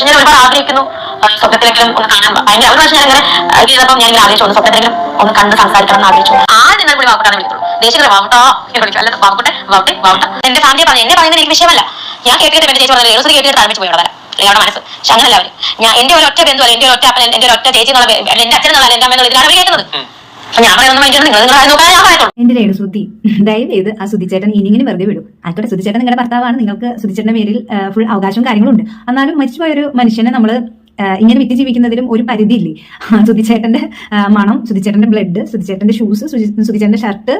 ഞാൻ ഒരുപാട് ആഗ്രഹിക്കുന്നു ഒന്ന് ഒന്ന് കൂടി എന്റെ ഫാമിലിയെ പറഞ്ഞു എന്നെ പറയുന്നത് എനിക്ക് വിഷയമല്ല ഞാൻ കേട്ടിട്ട് എന്റെ കേട്ടിട്ട് മനസ്സ്. അങ്ങനല്ല അവർ. ഞാൻ എന്റെ ഒരു ഒറ്റ ബന്ധു എന്റെ ഒരു ഒറ്റ അപ്പൻ എന്റെ ഒരു ഒറ്റ ചേച്ചി എന്നുള്ള എന്റെ അച്ഛൻ എന്റെ അമ്മ എന്നുള്ള ഇതിലാണ് കേൾക്കുന്നത്. എന്റെ പേര് സുധി ദയവ് ചെയ്ത് ആ സുധിച്ചേട്ടൻ ഇനിങ്ങനെ വെറുതെ വിടും. ആയിക്കോട്ടെ സുധിച്ചേട്ടൻ നിങ്ങളുടെ ഭർത്താവാണ്. നിങ്ങൾക്ക് സുധിച്ചേട്ടന്റെ പേരിൽ ഫുൾ അവകാശവും കാര്യങ്ങളും ഉണ്ട്. എന്നാലും മരിച്ചുപോയ ഒരു മനുഷ്യനെ നമ്മൾ ഇങ്ങനെ വിറ്റ് ജീവിക്കുന്നതിലും ഒരു പരിധിയില്ലേ? സുധിച്ചേട്ടന്റെ മണം സുധിച്ചേട്ടന്റെ ബ്ലഡ് സുധിച്ചേട്ടന്റെ ഷൂസ് സുധിച്ചേട്ടന്റെ ഷർട്ട്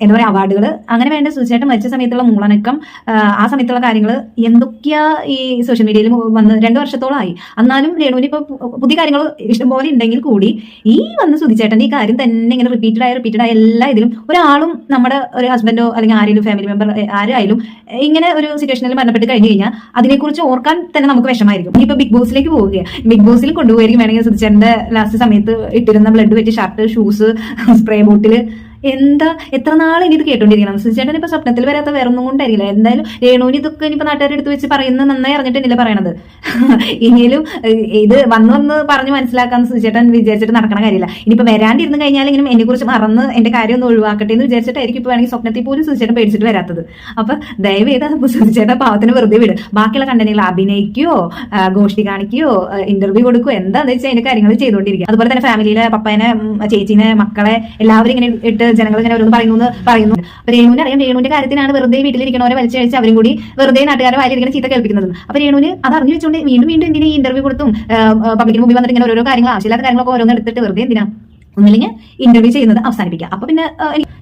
എന്താ പറയുക അവാർഡുകൾ അങ്ങനെ വേണ്ട സുധിച്ചേട്ടൻ മരിച്ച സമയത്തുള്ള മൂളനക്കം ആ, സമയത്തുള്ള കാര്യങ്ങൾ എന്തൊക്കെയാ ഈ സോഷ്യൽ മീഡിയയിൽ വന്ന് രണ്ട് വർഷത്തോളമായി എന്നാലും രേണുവിന് ഇപ്പൊ പുതിയ കാര്യങ്ങൾ ഇഷ്ടംപോലെ ഉണ്ടെങ്കിൽ കൂടി ഈ വന്ന് സുധിച്ചേട്ടന്റെ ഈ കാര്യം തന്നെ ഇങ്ങനെ റിപ്പീറ്റഡ് ആയി റിപ്പീറ്റഡ് ആയി എല്ലാ ഇതിലും ഒരാളും നമ്മുടെ ഒരു ഹസ്ബൻഡോ അല്ലെങ്കിൽ ആരെങ്കിലും ഫാമിലി മെമ്പർ ആരായാലും ഇങ്ങനെ ഒരു സിറ്റുവേഷനിൽ മരണപ്പെട്ട് കഴിഞ്ഞു കഴിഞ്ഞാൽ അതിനെക്കുറിച്ച് ഓർക്കാൻ തന്നെ നമുക്ക് വിഷമായിരിക്കും ഇനിയിപ്പോ ബിഗ് ബോസിലേക്ക് പോവുകയാണ് ബിഗ് ബോസിൽ കൊണ്ടുപോയിരിക്കും വേണമെങ്കിൽ സുധിച്ചേട്ടന്റെ ലാസ്റ്റ് സമയത്ത് ഇട്ടിരുന്ന ബ്ലഡ് വെച്ച് ഷർട്ട് ഷൂസ് സ്പ്രേ ബോട്ടിൽ എന്താ? എത്ര നാൾ ഇനി ഇത് കേട്ടോണ്ടിരിക്കണം? സുചേട്ടൻ ഇപ്പൊ സ്വപ്നത്തിൽ വരാത്ത വേറൊന്നും കൊണ്ടായിരിക്കില്ല. എന്തായാലും രേണുവിന് ഇതൊക്കെ ഇനിയിപ്പോ നാട്ടുകാരെടുത്ത് വെച്ച് പറയുന്നത് നന്നായി അറിഞ്ഞിട്ടില്ല പറയണത്? ഇനിയും ഇത് വന്ന് വന്ന് പറഞ്ഞ് മനസ്സിലാക്കാന്ന് സുചേട്ടൻ വിചാരിച്ചിട്ട് നടക്കണ കാര്യമില്ല. ഇനിയിപ്പോ വരാണ്ടിരുന്ന് കഴിഞ്ഞാൽ ഇങ്ങനെ എന്നെ കുറിച്ച് മറന്ന് എന്റെ കാര്യം ഒന്ന് ഒഴിവാക്കട്ടെ എന്ന് വിചാരിച്ചിട്ടായിരിക്കും ഇപ്പൊ വേണമെങ്കിൽ സ്വപ്നത്തിൽ പോലും സുചേട്ടൻ പേടിച്ചിട്ട് വരാത്തത്. അപ്പൊ ദയവ് ചെയ്ത് സുചേട്ടൻ പാവത്തിന് വെറുതെ വിട്. ബാക്കിയുള്ള കണ്ടന്റുകൾ അഭിനയിക്കുകയോ ഗോഷ്ടി കാണിക്കുകയോ ഇന്റർവ്യൂ കൊടുക്കുകയോ എന്താന്ന് വെച്ചാൽ അതിന്റെ കാര്യങ്ങൾ ചെയ്തുകൊണ്ടിരിക്കുക അതുപോലെ തന്നെ ഫാമിലിയിലെ പപ്പനെ ചേച്ചീനെ മക്കളെ എല്ലാവരും ഇങ്ങനെ ഇട്ട് ജനങ്ങൾ ഇങ്ങനെ ഓരോന്ന് പറയുന്നു പറയുന്നു. രേണുവിന് അറിയാം. രേണുവിന്റെ കാര്യത്തിനാണ് വെറുതെ വീട്ടിലിരിക്കണവരെ വലിച്ചഴിച്ച് അവരും കൂടി വെറുതെ നാട്ടുകാരെ വായിലിരിക്കുന്ന ചീത്ത കേൾപ്പിക്കുന്നത്. അപ്പൊ രേണുവിന് അത് അറിഞ്ഞു വെച്ചുകൊണ്ട് വീണ്ടും വീണ്ടും എന്തിനാ ഈ ഇന്റർവ്യൂ കൊടുത്തും പബ്ലിക്കിന് മുമ്പിൽ വന്നിട്ട് ഇങ്ങനെ ഓരോ കാര്യങ്ങൾ ആവശ്യമില്ലാത്ത കാര്യങ്ങളൊക്കെ ഓരോന്ന് എടുത്തിട്ട് വെറുതെ എന്തിനാ? ഒന്നില്ലെങ്കിൽ ഇന്റർവ്യൂ ചെയ്യുന്നത് അവസാനിപ്പിക്കുക. അപ്പൊ പിന്നെ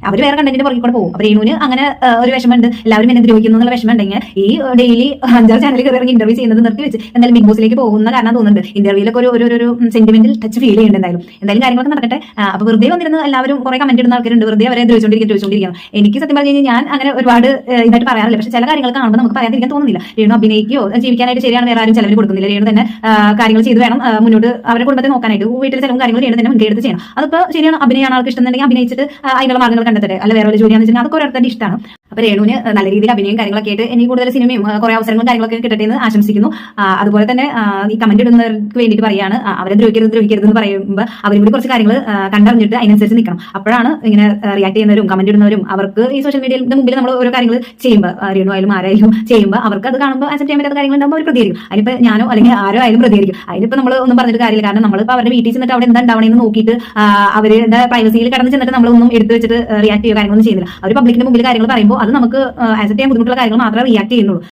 അവർ വേറെ കണ്ടന്റിന്റെ പുറകെ കൂടെ പോകും. അപ്പൊ രേണുവിന് അങ്ങനെ ഒരു വിഷമമുണ്ട്. എല്ലാവരും എന്നെ ദ്രോഹിക്കുന്നു എന്നുള്ള വിഷമമുണ്ടെങ്കിൽ ഈ ഡെയിലി അഞ്ചാറ് ചാനലിൽ കയറി ഇന്റർവ്യൂ ചെയ്യുന്നത് നിർത്തി വെച്ച് എന്തായാലും ബിഗ് ബോസിലേക്ക് പോകുന്ന കാരണം തോന്നുന്നുണ്ട് ഇന്റർവ്യൂലൊക്കെ ഒരു ഒരു സെന്റിമെന്റൽ ടച്ച് ഫീൽ ചെയ്യുന്നുണ്ട് എന്തായാലും. എന്തായാലും കാര്യങ്ങളൊക്കെ നടക്കട്ടെ. അപ്പൊ വെറുതെ വന്നിരുന്ന എല്ലാവരും കുറെ കമന്റ് ഇടുന്ന ആൾക്കാരുണ്ട്. വെറുതെ അവരെ ദ്രോഹിച്ചുകൊണ്ടിരിക്കും ദ്രോഹിച്ചുകൊണ്ടിരിക്കണം എനിക്ക് സത്യം പറഞ്ഞു കഴിഞ്ഞാൽ ഞാൻ അങ്ങനെ ഒരുപാട് ഇതായിട്ട് പറയാറില്ല. പക്ഷെ ചില കാര്യങ്ങൾ കാണുമ്പോൾ നമുക്ക് പറയാതിരിക്കാൻ തോന്നുന്നില്ല. രേണു അഭിനയിക്കുകയോ ജീവിക്കാനായിട്ട് ശരിയാണ് വേറെ ആരും ചിലവർ കൊടുക്കുന്നില്ല. രേണു തന്നെ കാര്യങ്ങൾ ചെയ്ത് വേണം മുന്നോട്ട് അവരുടെ കുടുംബത്തെ നോക്കാനായിട്ട്. വീട്ടിൽ ചിലവും കാര്യങ്ങളും രേണു തന്നെ മുൻകൈ എടുത്ത് ചെയ്യണം. അതിപ്പോ ശരിയാണ് അഭിനയമാണ് ആൾക്ക് ഇഷ്ടം എന്നുണ്ടെങ്കിൽ അഭിനയിച്ചിട്ട് അതിനുള്ള മാർഗങ്ങൾ കണ്ടെത്തട്ടെ. അല്ല വേറെ ഒരു ജോലിയാണെന്ന് വെച്ചാൽ അതൊക്കെ ഓരോരുത്തരുടെ ഇഷ്ടമാണ്. അപ്പൊ രേണുവിന് നല്ല രീതിയിൽ അഭിനയം കാര്യങ്ങളൊക്കെ ആയിട്ട് എനിക്ക് കൂടുതൽ സിനിമയും കുറെ അവസരങ്ങളും കാര്യങ്ങളൊക്കെ കിട്ടട്ടെ എന്ന് ആശംസിക്കുന്നു അതുപോലെ തന്നെ ഈ കമന്റ് ഇടുന്നവർക്ക് വേണ്ടിയിട്ട് പറയാണ് അവരെ ദ്രോഹിക്കരുത് ദ്രോഹിക്കരുത് എന്ന് പറയുമ്പോൾ അവരും കൂടി കുറച്ച് കാര്യങ്ങൾ കണ്ടറിഞ്ഞിട്ട് അതിനനുസരിച്ച് നിൽക്കണം അപ്പോഴാണ് ഇങ്ങനെ റിയാക്ട് ചെയ്യുന്നവരും കമന്റ് ഇടുന്നവരും അവർക്ക് ഈ സോഷ്യൽ മീഡിയയുടെ മുമ്പിൽ നമ്മൾ ഓരോ കാര്യങ്ങൾ ചെയ്യുമ്പോൾ രേണു ആയാലും ആരായാലും ചെയ്യുമ്പോൾ അവർക്ക് അത് കാണുമ്പോൾ ആക്സെപ്റ്റ് ചെയ്യാൻ പറ്റാത്ത കാര്യങ്ങൾ ഉണ്ടാകുമ്പോൾ അവർ പ്രതികരിക്കും. അതിനിപ്പോൾ ഞാനോ അല്ലെങ്കിൽ ആരോ ആയാലും പ്രതികരിക്കും. അതിനിപ്പോൾ നമ്മൾ ഒന്നും പറഞ്ഞിട്ട് കാര്യമില്ല. കാരണം നമ്മളിപ്പോൾ അവരുടെ വീട്ടിൽ ചെന്നിട്ട് അവിടെ എന്താ ഉണ്ടാവണമെന്ന് നോക്കിയിട്ട് അവരുടെ പ്രൈവസിയിൽ കടന്ന് ചെന്നിട്ട് നമ്മളൊന്നും എടുത്ത് വെച്ചിട്ട് റിയാക്ട് ചെയ്യുക കാര്യങ്ങളൊന്നും ചെയ്യുന്നില്ല. അവർ പബ്ലിക്കിന്റെ മുമ്പിൽ കാര്യങ്ങൾ പറയുമ്പോൾ അത് നമുക്ക് അസറ്റ് ചെയ്യാൻ ബുദ്ധിമുട്ടുള്ള കാര്യങ്ങൾ മാത്രമേ റിയാക്ട് ചെയ്യുന്നുള്ളൂ.